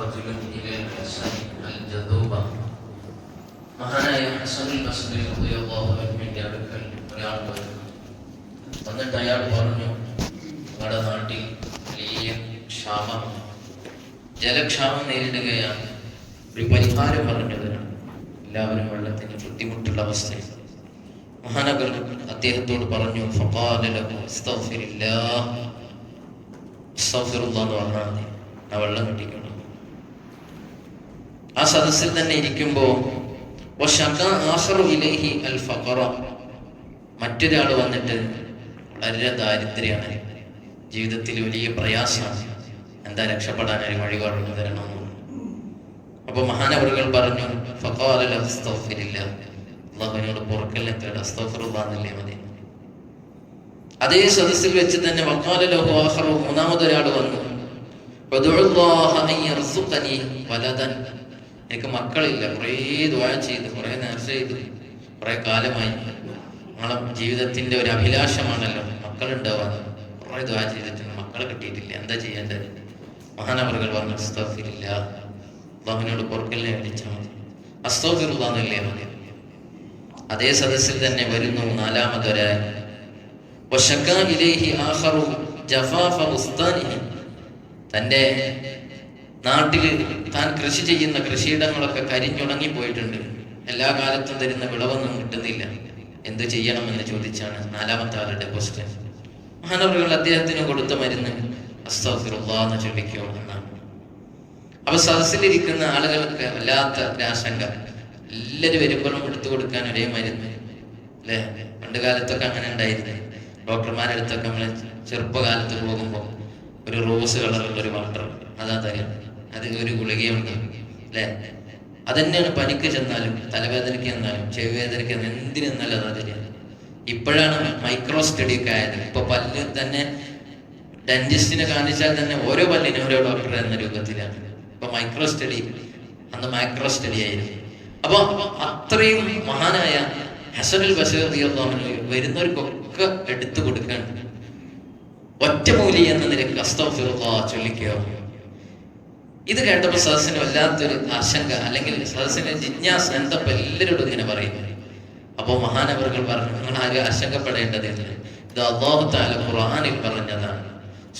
റജുലൻ ഇല ഹസൻ അൽ ജദൂബ മഹാനായ ഹസൻ അൽ ബസ്രി റളിയല്ലാഹു അൻഹുവിന്റെ അടുക്കൽ ഒരാൾ വന്നു. വന്നിട്ട് അയാൾ പറഞ്ഞു നാട്ടിൽ വലിയ ക്ഷാമം ജലക്ഷാമം നേരിടുകയാണ്. ഒരു പരിഹാരം പറഞ്ഞിട്ടതിനാണ് എല്ലാവരും വെള്ളത്തിന് ബുദ്ധിമുട്ടുള്ള അവസ്ഥയിൽ മഹാനഗർ അദ്ദേഹത്തോട് പറഞ്ഞു എന്ന് പറഞ്ഞാൽ മതി. ആ വെള്ളം കിട്ടിക്കണം. ആ സദസ്സിൽ തന്നെ ഇരിക്കുമ്പോൾ മറ്റൊരാൾ വന്നിട്ട് വളരെ ദാരിദ്ര്യമാണ് ജീവിതത്തിൽ വലിയ പ്രയാസമാണ്. എന്താ രക്ഷപ്പെടാൻ ഒരു വഴി പറഞ്ഞു തരണമെന്ന്. അപ്പൊ മഹാനവറുകൾ പറഞ്ഞു അള്ളാഹുവിനോട് പുറക്കല്ലേ മതി. അതേ സദസ്സിൽ വെച്ച് തന്നെ മൂന്നാമതൊരാൾ വന്നു. എനിക്ക് മക്കളില്ല. കുറേ ദ്വാര ചെയ്തു കുറേ നേർച്ച ചെയ്തു. കുറേ കാലമായി. നമ്മളെ ജീവിതത്തിന്റെ ഒരു അഭിലാഷമാണല്ലോ മക്കളുണ്ടാവാൻ കുറേ ദ്വാര ചെയ്തിട്ടുണ്ട്. മക്കളെ കിട്ടിയിട്ടില്ല. എന്താ ചെയ്യേണ്ടത്? മഹാനവറുകൾ പറഞ്ഞു അസ്തോഫിലില്ല അള്ളാഹുവിനോട് പുറക്കല്ലേ അടിച്ചാൽ മതി. അസ്തോഫിറുള്ളാന്നല്ലേ മതി. അതേ സദസ്സിൽ തന്നെ വരുന്നു നാലാമതൊരാൻ തന്റെ നാട്ടിൽ താൻ കൃഷി ചെയ്യുന്ന കൃഷിയിടങ്ങളൊക്കെ കരിഞ്ഞുണങ്ങി പോയിട്ടുണ്ട്. എല്ലാ കാലത്തും തരുന്ന വിളവൊന്നും കിട്ടുന്നില്ല. എന്ത് ചെയ്യണമെന്ന് ചോദിച്ചാണ് നാലാമത്തെ ആളുടെ ക്വസ്റ്റ്യൻ മഹാനവറുകൾ അദ്ദേഹത്തിന് കൊടുത്ത മരുന്ന് അസ്തഫിറുല്ലാന്ന് ചൊല്ലിക്കോ എന്നാണ്. അപ്പൊ സദസ്സിലിരിക്കുന്ന ആളുകൾക്ക് വല്ലാത്ത ഒരാശങ്ക എല്ലാവരും വരുമ്പോഴും എടുത്തു കൊടുക്കാൻ ഒരേ മരുന്ന്. അല്ലേ? പണ്ട് കാലത്തൊക്കെ അങ്ങനെ ഉണ്ടായിരുന്നു. ഡോക്ടർമാരുടെ അടുത്തൊക്കെ നമ്മൾ ചെറുപ്പകാലത്ത് പോകുമ്പോൾ ഒരു റോസ് കളറുള്ള ഒരു വാട്ടർ. അതാ തരാം അത് ഒരു ഗുളികയുണ്ട് അല്ലേ? അതന്നെയാണ് പനിക്ക് ചെന്നാലും തലവേദനയ്ക്ക് ചെന്നാലും ചെവി വേദനയ്ക്ക് ചെന്നാലും എന്തിന് ചെന്നാലും അതാ ശരിയാണ് ഇപ്പോഴാണ് മൈക്രോ സ്റ്റഡി ഒക്കെ ആയത്. ഇപ്പൊ പല്ല് തന്നെ ഡെന്റിസ്റ്റിനെ കാണിച്ചാൽ തന്നെ ഓരോ പല്ലിനും ഓരോ ഡോക്ടർ എന്ന രൂപത്തിലാണ്. ഇപ്പൊ മൈക്രോ സ്റ്റഡി അന്ന് മൈക്രോ സ്റ്റഡി ആയിരുന്നു. അപ്പൊ അത്രയും മഹാനായ ഹസനുൽ ബഷീർ റളിയല്ലാഹു വരുന്നവർക്കൊക്കെ എടുത്തു കൊടുക്കാൻ ഒറ്റമൂലി എന്ന നിലയ്ക്ക് അസ്തോ ചൊല്ലിക്കുക ഇത് കേട്ടപ്പോൾ സദസ്സിന് വല്ലാത്തൊരു ആശങ്ക അല്ലെങ്കിൽ സദസ്സിന് ജിജ്ഞാസ എന്തപ്പോ എല്ലാവരോടും ഇങ്ങനെ പറയുന്നു അപ്പോൾ മഹാനവറുകൾ പറഞ്ഞു നിങ്ങൾ ആരും ആശങ്കപ്പെടേണ്ടതില്ല ഇത് അള്ളാഹു താല പറഞ്ഞതാണ്.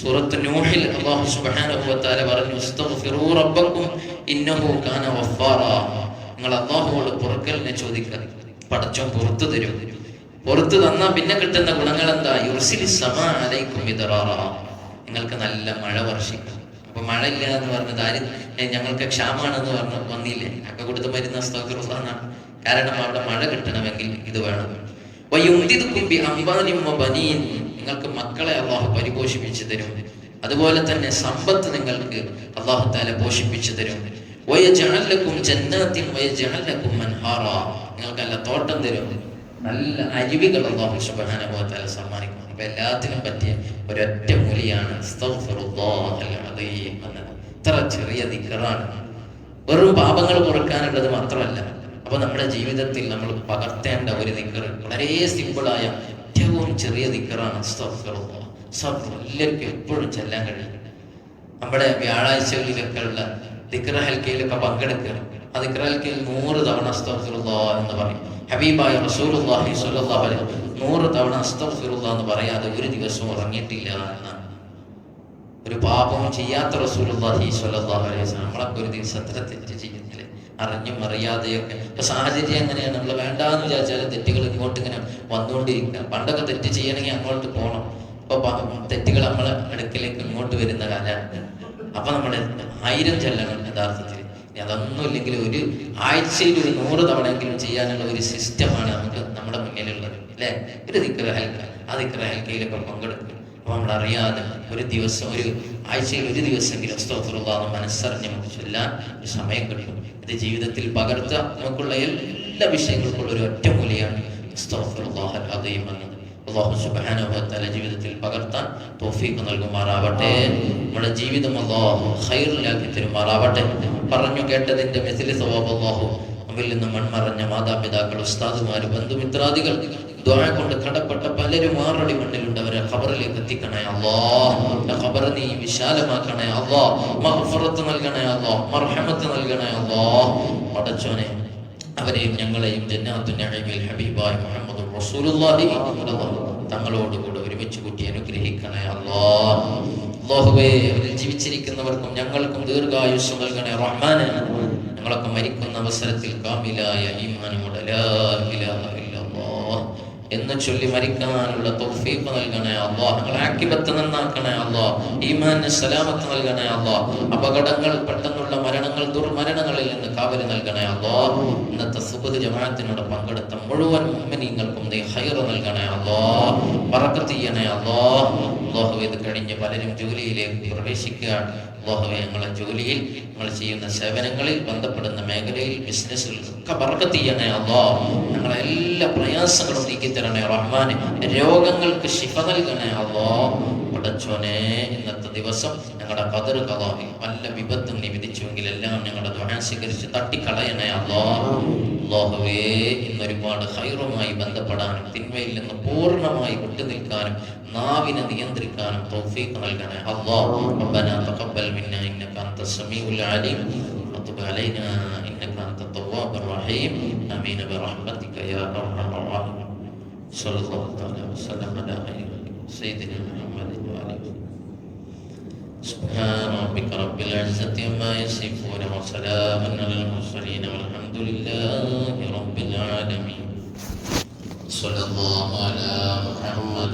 സൂറത്ത് നൂഹിൽ അള്ളാഹു തആല പറഞ്ഞു റബ്ബക്കും ഇന്നഹു കാന ഗഫാറ നിങ്ങൾ അള്ളാഹുവോട് പുറക്കലിനെ ചോദിക്കുക. പടച്ചോൻ പുറത്തു തരും. പുറത്തു തന്നാൽ പിന്നെ കിട്ടുന്ന ഗുണങ്ങൾ എന്താ യുർസിലി സമാ അലൈക്കും മിദറാറ നിങ്ങൾക്ക് നല്ല മഴ വർഷിക്കും. അപ്പൊ മഴ ഇല്ല എന്ന് പറഞ്ഞത് ആര് ഞങ്ങൾക്ക് ക്ഷാമാണെന്ന് പറഞ്ഞു വന്നില്ലേ. ഒക്കെ കൊടുത്ത് മരുന്ന് അസ്തഗ്ഫിറുല്ലാഹ് കാരണം അവിടെ മഴ കിട്ടണമെങ്കിൽ ഇത് വേണം. നിങ്ങൾക്ക് മക്കളെ അള്ളാഹു പരിപോഷിപ്പിച്ചു തരും. അതുപോലെ തന്നെ സമ്പത്ത് നിങ്ങൾക്ക് അള്ളാഹു താല പോഷിപ്പിച്ചു തരും. വയജഅലക്കും ജന്നാത്തിൻ വയജഅലക്കും മൻഹാറ നിങ്ങൾക്ക് നല്ല തോട്ടം തരും. നല്ല അരുവികൾ അള്ളാഹു തആല സമ്മാനിക്കും. അപ്പൊ എല്ലാത്തിനും പറ്റിയ ഒരൊറ്റ മൂലിയാണ് ഇത്ര ചെറിയ നിക്കറാണ് വെറും പാപങ്ങൾ കുറക്കാനുള്ളത് മാത്രമല്ല അപ്പൊ നമ്മുടെ ജീവിതത്തിൽ നമ്മൾ പകർത്തേണ്ട ഒരു ദിക്കർ വളരെ സിമ്പിളായ ഏറ്റവും ചെറിയ. സബ്ർ എല്ലാവർക്കും എപ്പോഴും ചെല്ലാൻ കഴിയും. നമ്മുടെ വ്യാഴാഴ്ചകളിലൊക്കെ ഉള്ള നിക്കറ ഹൽക്കയിലൊക്കെ പങ്കെടുക്കുക. ആ ഇക്രാലിക്കൽ നൂറ് തവണ അസ്തഗ്ഫിറുല്ലാഹ് എന്ന് പറയും. ഹബീബായ സ്വല്ലല്ലാഹു അലൈഹി വസല്ലം നൂറ് തവണ അസ്തഗ്ഫിറുല്ലാഹ് എന്ന് പറയാതെ ഒരു ദിവസവും ഉറങ്ങിയിട്ടില്ല എന്നാണ്. ഒരു പാപവും ചെയ്യാത്ത റസൂലുള്ളാഹി സ്വല്ലല്ലാഹു അലൈഹി നമ്മളൊക്കെ ഒരു ദിവസം അത്ര തെറ്റ് ചെയ്യുന്നില്ലേ? അറിഞ്ഞും അറിയാതെയൊക്കെ. ഇപ്പൊ സാഹചര്യം എങ്ങനെയാണ്? നമ്മൾ വേണ്ടാന്ന് വിചാരിച്ചാൽ തെറ്റുകൾ ഇങ്ങോട്ട് ഇങ്ങനെ വന്നുകൊണ്ടിരിക്കുക. പണ്ടൊക്കെ തെറ്റ് ചെയ്യണമെങ്കിൽ അങ്ങോട്ട് പോകണം. ഇപ്പൊ തെറ്റുകൾ നമ്മളെ അടുക്കിലേക്ക് ഇങ്ങോട്ട് വരുന്ന കാലമാണ് അപ്പൊ നമ്മൾ ആയിരം ചെല്ലണം യഥാർത്ഥത്തിൽ. ഇനി അതൊന്നും ഇല്ലെങ്കിൽ ഒരു ആഴ്ചയിൽ ഒരു നൂറ് തവണയെങ്കിലും ചെയ്യാനുള്ള ഒരു സിസ്റ്റമാണ് നമുക്ക് നമ്മുടെ മുന്നിലുള്ളത് അല്ലേ? ഒരു ദിക്ര ഹൽക്ക ആ ദിക്ര ഹൽക്കയിലൊക്കെ പങ്കെടുക്കും. അപ്പൊ നമ്മൾ അറിയാതെ ഒരു ദിവസം ഒരു ആഴ്ചയിൽ ഒരു ദിവസമെങ്കിലും അസ്തോഫറുള്ളാന്ന് മനസ്സറിഞ്ഞ് നമുക്ക് ചൊല്ലാൻ ഒരു സമയം കിട്ടും. ഇത് ജീവിതത്തിൽ പകർത്ത നമുക്കുള്ള എല്ലാ വിഷയങ്ങൾക്കുള്ള ഒരു ഒറ്റമൂലിയാണ് അസ്തോഫറുള്ളാഹൽ അദീം എന്നത്. അള്ളാഹു തആല ജീവിതത്തിൽ പകർത്താൻ തോഫീക്ക് നൽകുമാറാവട്ടെ. നമ്മുടെ ജീവിതം അള്ളാഹു ഹൈറിലാക്കി തരുമാറാവട്ടെ. പറഞ്ഞു കേട്ടതിന്റെ മെസിലി സ്വഭാവം അള്ളാഹു നമ്മിൽ നിന്ന് മൺമറഞ്ഞ മാതാപിതാക്കൾ ഉസ്താദുമാർ ബന്ധുമിത്രാദികൾ കൊണ്ട് കടപ്പെട്ട പലരും ആറടി മണ്ണിലുണ്ട്. അവരെ ഖബറിലേക്ക് എത്തിക്കണേ അല്ലോ ഖബർ നീ വിശാലമാക്കണേ അല്ലോ മഹഫറത്ത് നൽകണേ അല്ലോ മർഹമത്ത് നൽകണേ അല്ലോ പടച്ചോനെ അവരെയും ഞങ്ങളെയും ജന്നാത്തു നഈമിൽ ഹബീബായ മുഹമ്മദ് റസൂലുള്ളാഹി തങ്ങളോട് കൂടെ ഒരുമിച്ച് കൂട്ടി അനുഗ്രഹിക്കണേ അള്ളാ അള്ളാഹുവേ അവരിൽ ജീവിച്ചിരിക്കുന്നവർക്കും ഞങ്ങൾക്കും ദീർഘായുസ് നൽകണേ റഹ്മാനെ. ഞങ്ങളൊക്കെ മരിക്കുന്ന അവസരത്തിൽ കാമിലായ ഈ മാനമുടലാ ഇല്ലല്ലാഹ് എന്ന് ചൊല്ലി മരിക്കാനുള്ള തൗഫീഖ് നൽകണേ അള്ളാഹ് ഞങ്ങളെ ആക്കിപത്ത് നന്നാക്കണേ അള്ളാഹ് ഈമാന് സലാമത്ത് നൽകണേ അള്ളാഹ് അപകടങ്ങൾ പെട്ടെന്നുള്ള മരണങ്ങൾ ദുർമരണങ്ങളിൽ നിന്ന് കാവൽ നൽകണേ അള്ളാഹ് ഇന്നത്തെ സുബുദ് ജമാഅത്തിനോട് പങ്കെടുത്ത മുഴുവൻ മുഅ്മിനീങ്ങൾക്കും നീ ഹൈർ നൽകണേ അള്ളാഹ് പറക്കത്തിയണേ ചെയ്യണേ അല്ലാഹ് അല്ലാഹു ഇത് കഴിഞ്ഞ് പലരും ജോലിയിലേക്ക് പ്രവേശിക്കുകയാണ് അല്ലാഹുവേ ഞങ്ങളെ ജോലിയിൽ ഞങ്ങൾ ചെയ്യുന്ന സേവനങ്ങളിൽ ബന്ധപ്പെടുന്ന മേഖലയിൽ ബിസിനസ്സുകളിൽ ഒക്കെ വർക്ക് ചെയ്യണേ അള്ളാ. ഞങ്ങളെ എല്ലാ പ്രയാസങ്ങളും നീക്കി തരണേ രോഗങ്ങൾക്ക് ശിഫ നൽകണേ അല്ലോ പടച്ചോനെ ഇന്നത്തെ ദിവസം ഞങ്ങളുടെ പതിർ കഥ നല്ല വിപത്തും നീ വിധിച്ചുവെങ്കിൽ എല്ലാം ഞങ്ങളുടെ ദ്വാരം സ്വീകരിച്ച് തട്ടിക്കളയണേ അല്ലോ അള്ളാഹുവേ ഇന്നൊരുപാട് ഹൈറുമായി ബന്ധപ്പെടാനും തിന്മയിൽ നിന്ന് പൂർണമായി വിട്ടുനിൽക്കാനും നാവിനെ നിയന്ത്രിക്കാനും തൗഫീഖ് നൽകണേ അല്ലാഹ് ربنا تقبل منا انك انت السميع العليم وتب علينا انك انت التواب الرحيم امين برحمتك يا ارحم الراحمين صلى الله تعالى وسلم على خير سيدنا محمد وعلى سبحان ربك رب العزة عما يصفون وسلام على المرسلين والحمد لله رب العالمين صلى الله على محمد